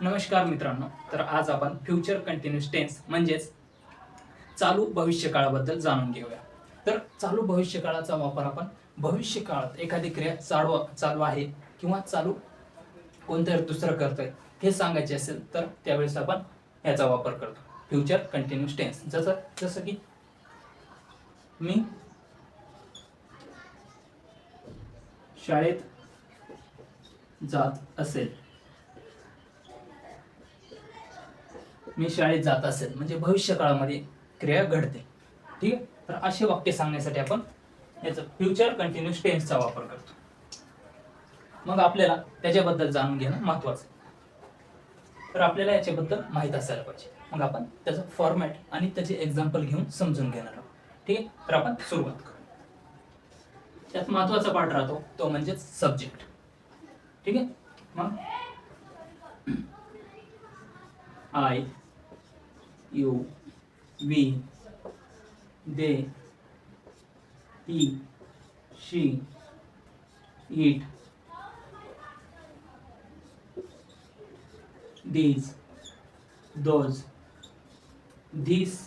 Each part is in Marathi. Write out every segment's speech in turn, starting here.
नमस्कार मित्रांनो तर आज आपण फ्युचर कंटिन्युअस टेन्स म्हणजेच चालू भविष्यकाळाबद्दल जाणून घेऊया. तर चालू भविष्यकाळाचा वापर आपण भविष्य काळात एखादी क्रिया चालू चालू आहे किंवा चालू कोणतरी दुसरं करतोय हे सांगायचे असेल तर त्यावेळेस आपण याचा वापर करतो. फ्युचर कंटिन्युअस टेन्स जसं जसं की मी शाळेत जात असेल. मी शाळेत जात असेल म्हणजे भविष्य काळामध्ये क्रिया घडते. ठीक आहे? तर असे वाक्य सांगण्यासाठी आपण याचा फ्युचर कंटिन्युअस टेन्सचा वापर करतो. मग आपल्याला त्याच्याबद्दल जाणून घेणं महत्वाचं आहे. तर आपल्याला याच्याबद्दल माहीत असायला पाहिजे. मग आपण त्याचं फॉर्मॅट आणि त्याचे एक्झाम्पल घेऊन समजून घेणार आहोत. ठीक आहे? तर आपण सुरुवात करू. त्यात महत्त्वाचा पार्ट राहतो तो म्हणजेच सब्जेक्ट ठीक आहे? मग I you we they he she it these those this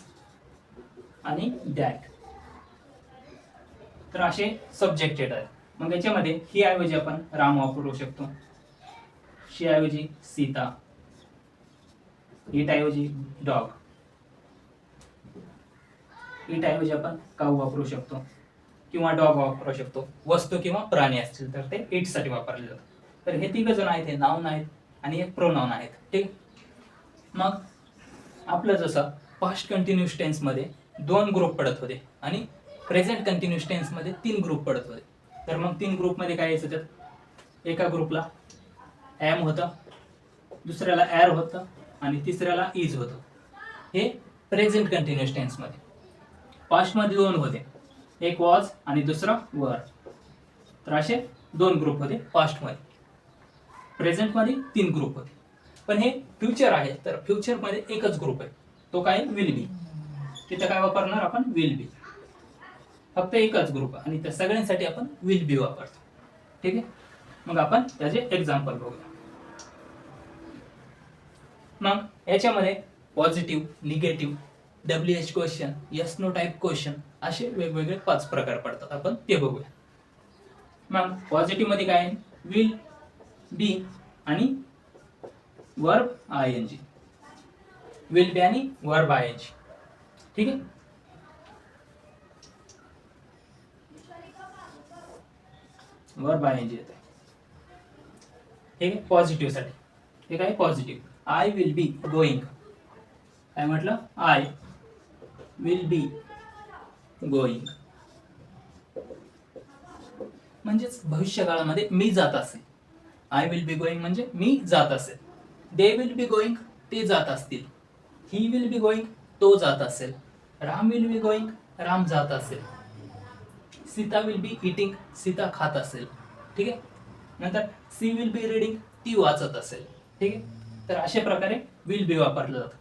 आणि दॅट तर असे सब्जेक्टेड आहेत. मग याच्यामध्ये ही ऐवजी आपण राम वापरू शकतो. शी ऐवजी सीता. इट ऐवजी डॉग. इट ऐवजी आपण काऊ वापरू शकतो किंवा डॉग वापरू शकतो. वस्तू किंवा प्राणी असतील तर ते इटसाठी वापरले जातात. तर हे तिघ जण आहेत हे नाऊन आहेत आणि हे प्रोनाऊन आहेत. ठीक? मग आपलं जसं पास्ट कंटिन्युअस टेन्समध्ये दोन ग्रुप पडत होते आणि प्रेझेंट कंटिन्युअस टेन्समध्ये तीन ग्रुप पडत होते. तर मग तीन ग्रुपमध्ये काय यायचं त्यात? एका ग्रुपला एम होतं दुसऱ्याला ॲर होतं आणि तिसऱ्याला इज होतं. हे प्रेझेंट कंटिन्युअस टेन्समध्ये मध्ये मध्ये दोन होते. एक वॉज आणि दुसरा वर तर असे दोन ग्रुप होते पास्टमध्ये मध्ये तीन ग्रुप होते. पण हे फ्युचर आहे तर फ्युचरमध्ये एकच ग्रुप आहे. तो काय? विल बी तिथं काय वापरणार? आपण विल बी फक्त एकच ग्रुप आणि त्या सगळ्यांसाठी आपण विल बी वापरतो. ठीक आहे? मग आपण त्याचे एक्झाम्पल बघूया. मग याच्यामध्ये positive negative W H question yes no type question असे वेगवेगळे पाच प्रकार पडतात. आपण ते बघूया. मग पॉझिटिव्हमध्ये काय आहे? विल बी आणि verb I N G will be आणि वर्ब आय एन जी ठीक आहे? वर्ब आय एन जी येते हे पॉझिटिव्हसाठी. ठीक आहे positive I will be going काय म्हटलं? आय विल बी गोईंग म्हणजेच भविष्यकाळामध्ये मी जात असेल. आय विल बी गोईंग म्हणजे मी जात असेल. दे विल बी गोईंग ते जात असतील. ही विल बी गोईंग तो जात असेल. Ram will be going Ram जात असेल. Sita will be eating Sita खात असेल. ठीक आहे? नंतर सी विल बी रीडिंग ती वाचत असेल. ठीक आहे? तर अशा प्रकारे विल बी वापरलं जातं.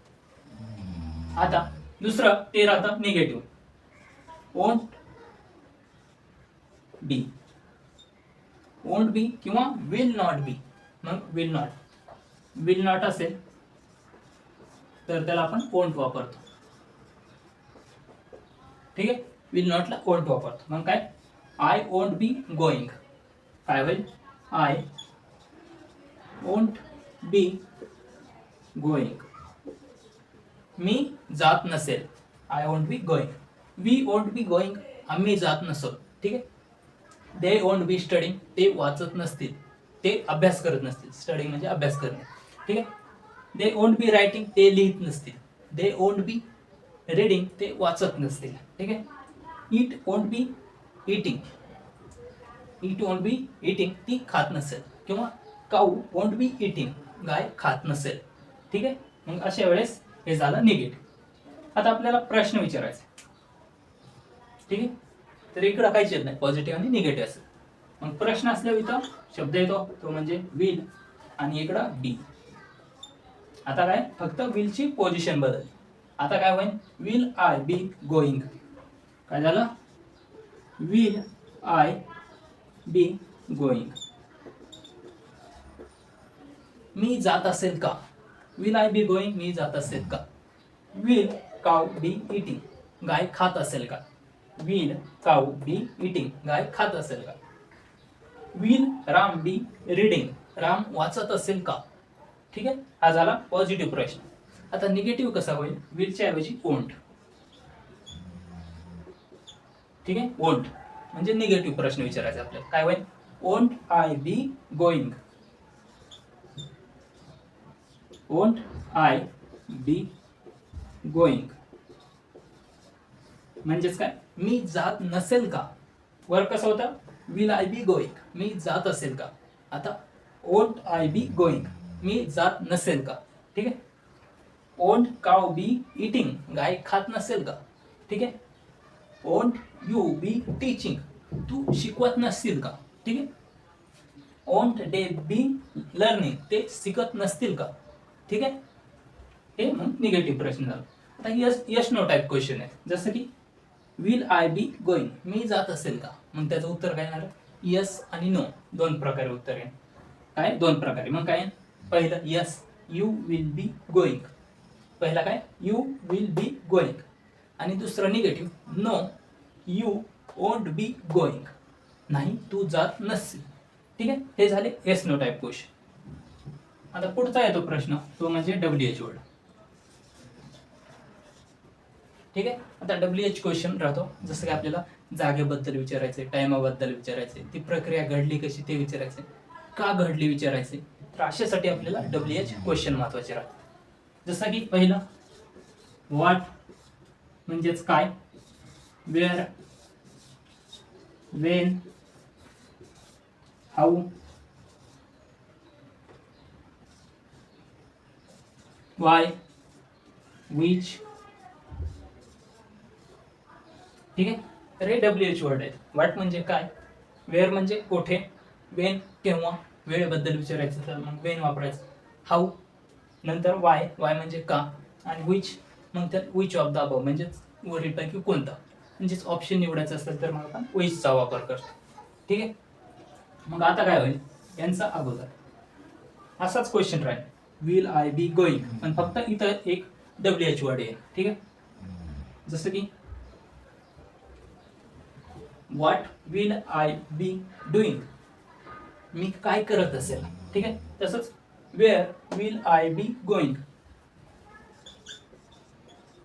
आता दुसरं ते राहतं निगेटिव्ह ओंट बी ओंट बी किंवा विल नॉट बी मग विल नॉट विल नॉट असेल तर त्याला आपण ओंट वापरतो. ठीक आहे? विल नॉटला ओंट वापरतो. मग काय? आय ओंट बी गोईंग काय होईल? आय ओंट बी गोईंग मी जात नसेल. I won't be going we won't be going आम्ही जात नसो ठीक आहे? दे वोंट बी स्टडिंग ते वाचत नसतील. ते अभ्यास करत नसतील. स्टडिंग म्हणजे अभ्यास करणे. ठीक आहे? दे वोंट बी रायटिंग ते लिहित नसतील. दे वोंट बी रीडिंग ते वाचत नसतील. ठीक आहे? It won't be eating it won't be eating ती खात नसेल. किंवा काऊ वोंट बी इटिंग गाय खात नसेल. ठीक आहे? मग अशा वेळेस हे झालं निगेटिव्ह आता आपल्याला प्रश्न विचारायचा ठीक आहे? तर इकडं काहीच येत नाही. पॉझिटिव्ह आणि निगेटिव्ह असेल मग प्रश्न असल्यावर इथं शब्द येतो. तो म्हणजे विल आणि इकडं बी आता काय? फक्त विलची पोझिशन बदल. आता काय होईल? विल आय बी गोईंग काय झालं? विल आय बी गोईंग मी जात असेल का? विल आय बी गोईंग मी जात असेल का? विल काव बी इटिंग गाय खात असेल का? विल काव बी इटिंग गाय खात असेल का? Will Ram be reading Ram वाचत असेल का? ठीक आहे? हा झाला पॉझिटिव्ह प्रश्न. आता निगेटिव्ह कसा होईल? विलच्या ऐवजी ओंट ठीक आहे? ओंट म्हणजे निगेटिव्ह प्रश्न विचारायचा आपल्याला. काय होईल? Won't I be going won't I be going? म्हणजेच काय? मी जात नसेल का? वर कसं होतं? विल आय बी गोईंग मी जात असेल का? आता ओंट आय बी गोईंग मी जात नसेल का? ठीक आहे? ओंट काव बी इटिंग गाय खात नसेल का? ठीक आहे? ओंट यू बी टीचिंग तू शिकवत नसतील का? ठीक आहे? ओंट डे बी लर्निंग ते शिकत नसतील का? ठीक आहे? हे मग निगेटिव्ह प्रश्न झाला. आता yes yes no type question आहे. जसं की विल आय बी गोईंग मी जात असेल का? मग त्याचं उत्तर काय येणार? यस आणि नो दोन प्रकारे उत्तर आहे. काय? दोन प्रकारे. मग काय पहिलं yes you will be going पहिला काय? यू विल बी गोईंग आणि दुसरं negative no you won't be going नाही तू जात नसशील. ठीक आहे? हे झाले येस नो टाईप क्वेश्चन आता पुढचा येतो प्रश्न तो म्हणजे डब्ल्यू एच वर्ड ठीक आहे? आता डब्ल्यू एच क्वेश्चन राहतो. जसं की आपल्याला जागेबद्दल विचारायचे टायमाबद्दल विचारायचे ती प्रक्रिया घडली कशी ते विचारायचे का घडली विचारायचे तर अशासाठी आपल्याला डब्ल्यू एच क्वेश्चन महत्त्वाचे राहते जसं की पहिलं वाट म्हणजेच काय? Where when how why which ठीक आहे? तर हे डब्ल्यू एच वर्ड आहेत. वाट म्हणजे काय? वेअर म्हणजे कोठे? वेन केव्हा? वेळेबद्दल विचारायचं तर मग वेन वापरायचं. हाऊ नंतर वाय वाय म्हणजे का? आणि विच मग त्यात विच ऑफ द अबव म्हणजेच वरीलपैकी कोणता? म्हणजेच ऑप्शन निवडायचं असेल तर मग आपण विचचा वापर करतो. ठीक आहे? मग आता काय होईल? यांचा अगोदर. असाच क्वेश्चन राहील. विल आय बी गोईंग पण फक्त इथं एक डब्ल्यू एच वर्ड आहे. ठीक आहे? जसं की what will I be doing मी काय करत असेल? ठीक आहे? तसंच where will I be going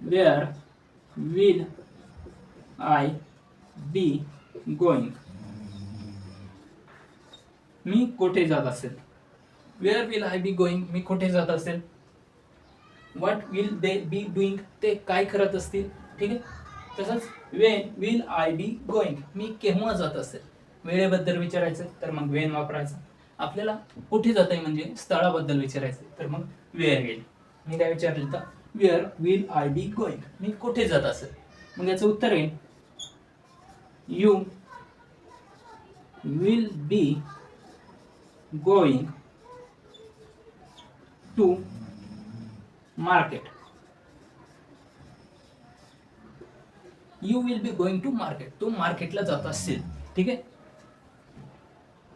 where will I be going मी कुठे जात असेल? Where will I be going मी कुठे जात असेल? What will they be doing ते काय करत असतील? ठीक आहे? तसंच when will I be going मी केव्हा जात असेल? वेळेबद्दल विचारायचं तर मग वेन वापरायचं. आपल्याला कुठे जात आहे म्हणजे स्थळाबद्दल विचारायचं तर मग वेअर विल मी काय विचारलं तर where will I be going मी कुठे जात असेल? मग याचं उत्तर आहे you will be going to market. You will be going to market तू मार्केटला जात असेल ठीक आहे?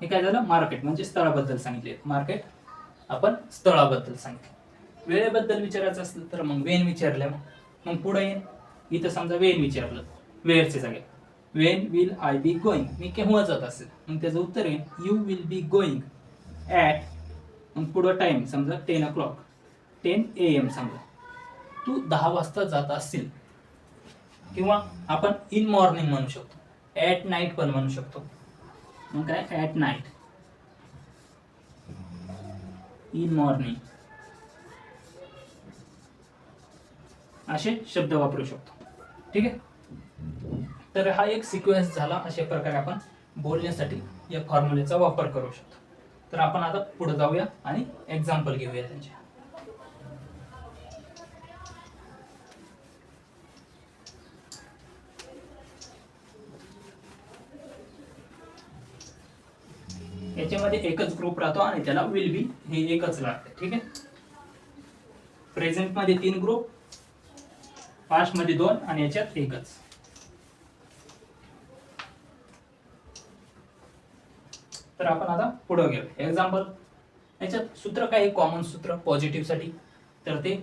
हे काय झालं? मार्केट म्हणजे स्थळाबद्दल सांगितले. मार्केट आपण स्थळाबद्दल सांगितले. वेळेबद्दल विचारायचं असेल तर मग वेन विचारल्या मग. पुढे येईन. इथं समजा वेन विचारलं. वेअरचे जागे. When will I be going मी केव्हा जात असेल? मग त्याचं उत्तर येईल you will be going at मग पुढं टाईम समजा ten o'clock ten A M समजा. तू दहा वाजता जात असतील किंवा आपण इन मॉर्निंग म्हणू शकतो ॲट नाईट पण म्हणू शकतो. मग काय? ॲट नाईट इन मॉर्निंग असे शब्द वापरू शकतो. ठीक आहे? तर हा एक सिक्वेन्स झाला अशा प्रकारे आपण बोलण्यासाठी या फॉर्म्युलेचा वापर करू शकतो. तर आपण आता पुढे जाऊया आणि एक्झाम्पल घेऊया त्यांचे. याच्यामध्ये एकच ग्रुप राहतो आणि त्याला विल बी हे एकच लागते ठीक आहे? प्रेझेंटमध्ये तीन ग्रुप पास्टमध्ये दोन आणि याच्यात एकच. तर आपण आता पुढे घेऊ. एक्झाम्पल याच्यात सूत्र काय कॉमन सूत्र पॉझिटिव्हसाठी. तर ते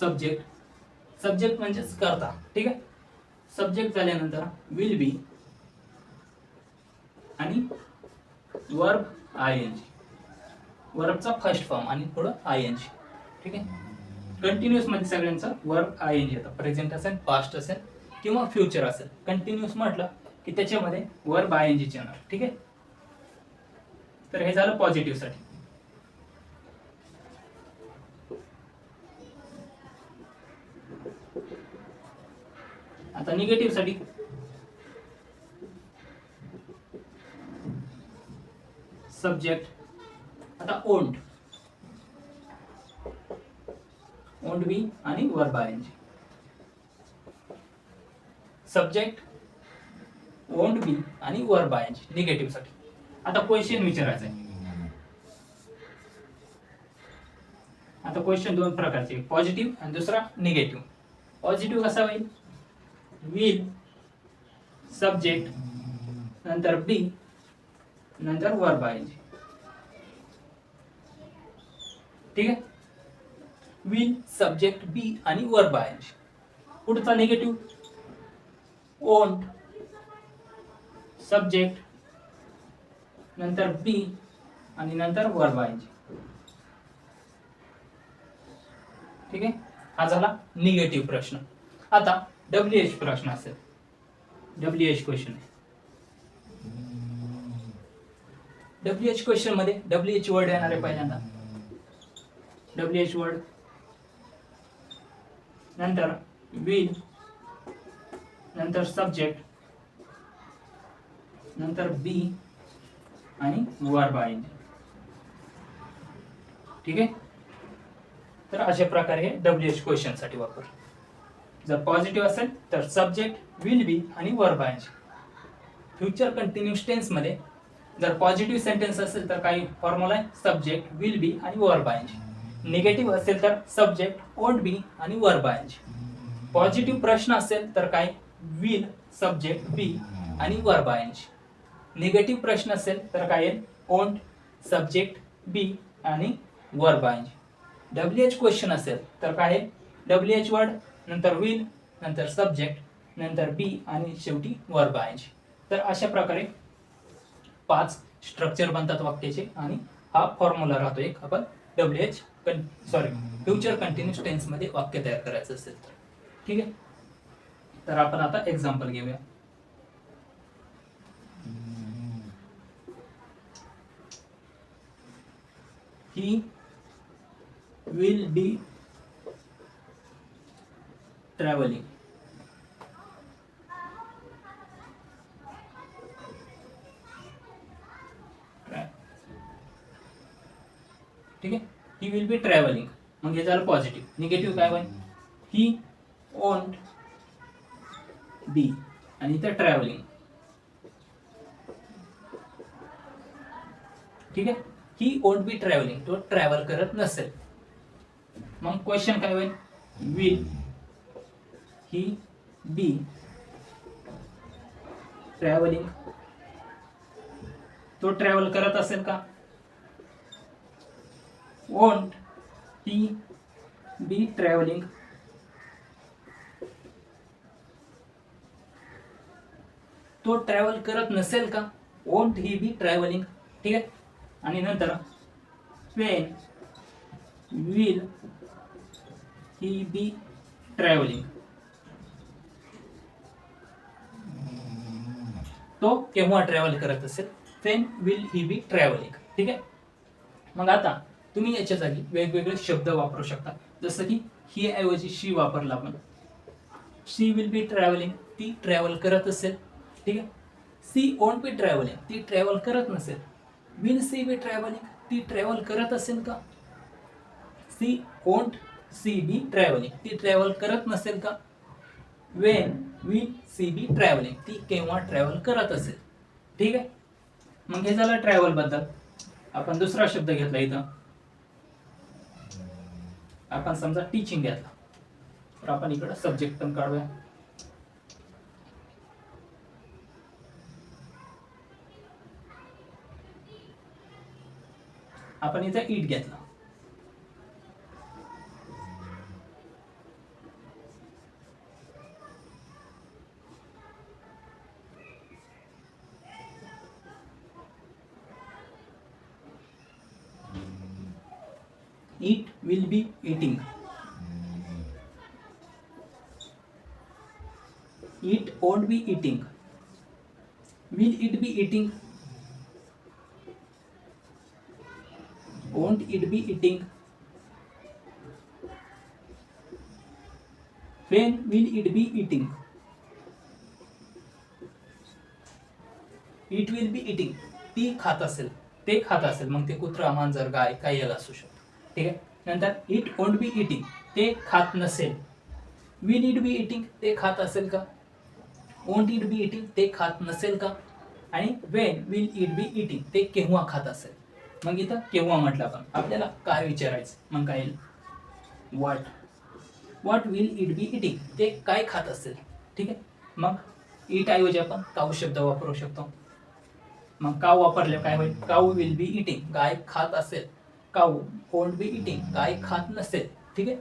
सब्जेक्ट सब्जेक्ट म्हणजेच करता. ठीक आहे? सब्जेक्ट झाल्यानंतर विल बी आणि वर्ब आय एन जी वर्बचा फर्स्ट फॉर्म आणि पुढं आय एन जी ठीक आहे? कंटिन्युअस म्हणजे सगळ्यांचं वर्ब आय एन जी येतं. प्रेझेंट असेल पास्ट असेल किंवा फ्युचर असेल. कंटिन्युअस म्हटलं की त्याच्यामध्ये वर्ब आय एन जीचे येणार. ठीक आहे? तर हे झालं पॉझिटिव्हसाठी. आता निगेटिव्हसाठी. सब्जेक्ट आता ओंट. ओंट बी आणि verb I G subject won't be आणि वर्ब आय जी निगेटिव्हसाठी. आता क्वेश्चन विचारायचं आहे आता क्वेश्चन दोन प्रकारचे. पॉझिटिव्ह आणि दुसरा निगेटिव्ह पॉझिटिव्ह कसा होईल? विल सब्जेक्ट नंतर बी नंतर वर्ब आय ठीक आहे? विल सब्जेक्ट बी आणि वर्ब आय पुढचा निगेटिव्ह ओंट सब्जेक्ट नंतर बी आणि नंतर वर्ब आय जी ठीक आहे? हा झाला निगेटिव्ह प्रश्न. आता डब्ल्यू एच प्रश्न असेल. डब्ल्यू एच क्वेश्चन आहे. डब्ल्यू एच क्वेश्चनमध्ये डब्ल्यू एच वर्ड येणार आहे पहिल्यांदा. डब्ल्यू एच वर्ड नंतर विल नंतर सब्जेक्ट नंतर बी आणि वर्ब आहे ठीक आहे? तर अशा प्रकारे हे डब्ल्यू एच क्वेश्चनसाठी वापर. जर पॉझिटिव्ह असेल तर सब्जेक्ट विल बी आणि वर आहे फ्युचर कंटिन्युअस टेन्समध्ये जर पॉझिटिव्ह सेंटेन्स असेल तर काही फॉर्म्युला आहे. सब्जेक्ट विल बी आणि वर्ब आहे निगेटिव्ह असेल तर सब्जेक्ट ओंट बी आणि वर्ब पॉझिटिव्ह प्रश्न असेल तर काय विल सब्जेक्ट बी आणि वर आहे निगेटिव्ह प्रश्न असेल तर काय येईल? ओंट सब्जेक्ट बी आणि वर्ब डब्ल्यू एच क्वेश्चन असेल तर काय डब्ल्यू एच वर्ड नंतर विल नंतर सब्जेक्ट नंतर बी आणि शेवटी वर्ब आहे. तर अशा प्रकारे पाच स्ट्रक्चर बनतात वाक्याचे आणि हा फॉर्म्युला राहतो एक. आपण W H sorry future continuous टेन्समध्ये वाक्य तयार करायचं असेल तर. ठीक आहे? तर आपण आता एक्झाम्पल घेऊया. He will be traveling. ठीक आहे? ही विल बी ट्रॅव्हलिंग मग हे झालं पॉझिटिव्ह निगेटिव्ह काय होईल? ही ओंट बी आणि इथं ट्रॅव्हलिंग ठीक आहे? ही ओंट बी ट्रॅव्हलिंग तो ट्रॅव्हल करत नसेल. मग क्वेश्चन काय होईल? विल ही बी ट्रॅव्हलिंग तो ट्रॅव्हल करत असेल का? वोंट ही बी ट्रॅव्हलिंग तो ट्रॅव्हल करत नसेल का? वोंट ही बी ट्रॅव्हलिंग ठीक आहे? आणि नंतर when will he be travelling तो केव्हा ट्रॅव्हल करत असेल when will he be travelling ठीक आहे? मग आता तुम्ही याच्या जागी वेगवेगळे शब्द वापरू शकता. जसं की ही ऐवजी शी वापरला आपण. शी विल बी ट्रॅव्हलिंग ती ट्रॅव्हल करत असेल. ठीक आहे? सी ओंट बी ट्रॅव्हलिंग ती ट्रॅव्हल करत नसेल. विल सी बी ट्रॅव्हलिंग ती ट्रॅव्हल करत असेल का? She won't she be travelling ती ट्रॅव्हल करत नसेल का? When will she be travelling ती केव्हा ट्रॅव्हल करत असेल? ठीक आहे? मग हे झालं ट्रॅव्हलबद्दल. आपण दुसरा शब्द घेतला इथं. आपण समजा टीचिंग घेतला. तर आपण इकडं सब्जेक्ट पण काढूया. आपण इथं ईट घेतला. It will be eating it won't be eating will it be eating won't it be eating? When will it be eating? It will be eating ती खात असेल ते खात असेल मग ते कुत्रा मांजर गाय काही असू शकतं. ठीक आहे? नंतर इट वोंट बी इटिंग ते खात नसेल. विल इट बी इटिंग ते खात असेल का? वोंट इट बी इटिंग ते खात नसेल का? आणि when will it be eating ते केव्हा खात असेल? मग इथं केव्हा म्हटलं आपण? आपल्याला काय विचारायचं? मग काय? येईल what what will it be eating ते काय खात असेल? ठीक आहे? मग इट ऐवजी आपण काऊ शब्द वापरू शकतो. मग काऊ वापरले काय होईल? काऊ विल बी इटिंग गाय खात असेल. काऊ वोंट बी इटिंग गाय खात नसेल. ठीक आहे?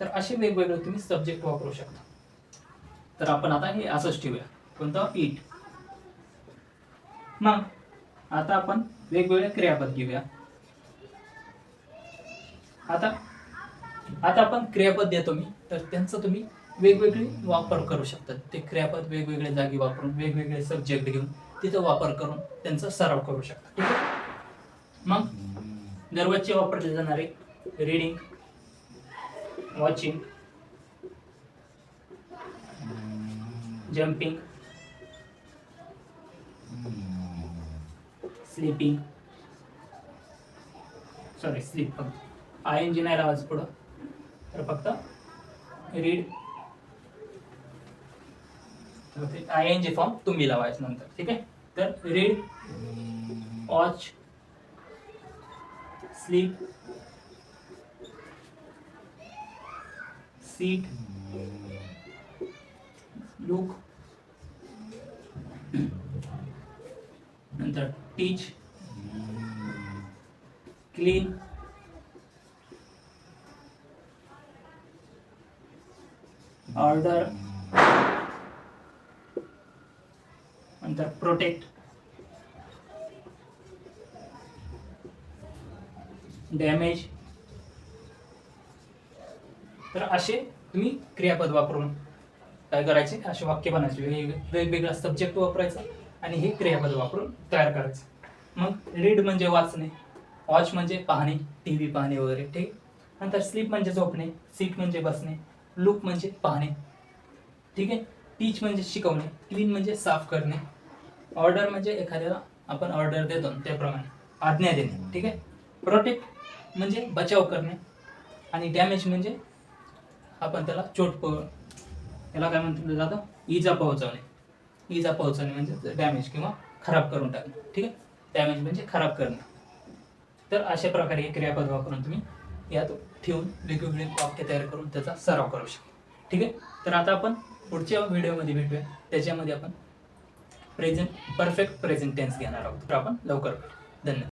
तर असे वेगवेगळे तुम्ही सब्जेक्ट वापरू शकता. तर आपण आता हे असंच ठेवूया. कोणतं? इट मग आता आपण वेगवेगळे क्रियापद घेऊया. आता आता आपण क्रियापद देतो मी तर त्यांचं तुम्ही वेगवेगळे वापर करू शकता. ते क्रियापद वेगवेगळ्या जागी वापरून वेगवेगळे सब्जेक्ट घेऊन तिथं वापर करून त्यांचा सराव करू शकता. ठीक आहे? मग दररोजचे वापरले जाणारे reading watching jumping sleeping sorry sleep फक्त आय एन जी नाही लावायचं पुढं. तर फक्त read I N G form तुम्ही लावायचं नंतर. ठीक आहे? तर read watch sleep sit look नंतर टीच क्लीन ऑर्डर नंतर प्रोटेक्ट डॅमेज तर असे तुम्ही क्रियापद वापरून काय करायचे? असे वाक्य बनायचे. वेगवेगळा सब्जेक्ट वापरायचा. आणि हे क्रियापद वापरून तयार करायचं. मग रीड म्हणजे वाचणे वॉच म्हणजे पाहणे टी व्ही पाहणे वगैरे ठीक नंतर स्लीप म्हणजे झोपणे सीट म्हणजे बसणे लुक म्हणजे पाहणे ठीक आहे? टीच म्हणजे शिकवणे क्लीन म्हणजे साफ करणे. ऑर्डर म्हणजे एखाद्याला आपण ऑर्डर देतो त्याप्रमाणे आज्ञा देणे ठीक आहे? प्रोटेक्ट म्हणजे बचाव करणे आणि डॅमेज म्हणजे आपण त्याला चोट प याला काय म्हणतो जातो इजा पोहोचवणे. इजा पोहोचवणे म्हणजे डॅमेज किंवा खराब करून टाकणे. ठीक आहे? डॅमेज म्हणजे खराब करणे. तर अशा प्रकारे हे क्रियापद वापरून तुम्ही यात ठेवून वेगवेगळे वाक्य तयार करून त्याचा सराव करू शकता. ठीक आहे? तर आता आपण पुढच्या व्हिडिओमध्ये भेटूया. त्याच्यामध्ये आपण प्रेझेंट परफेक्ट प्रेझेंट टेन्स घेणार आहोत. तर आपण लवकर भेटू. धन्यवाद.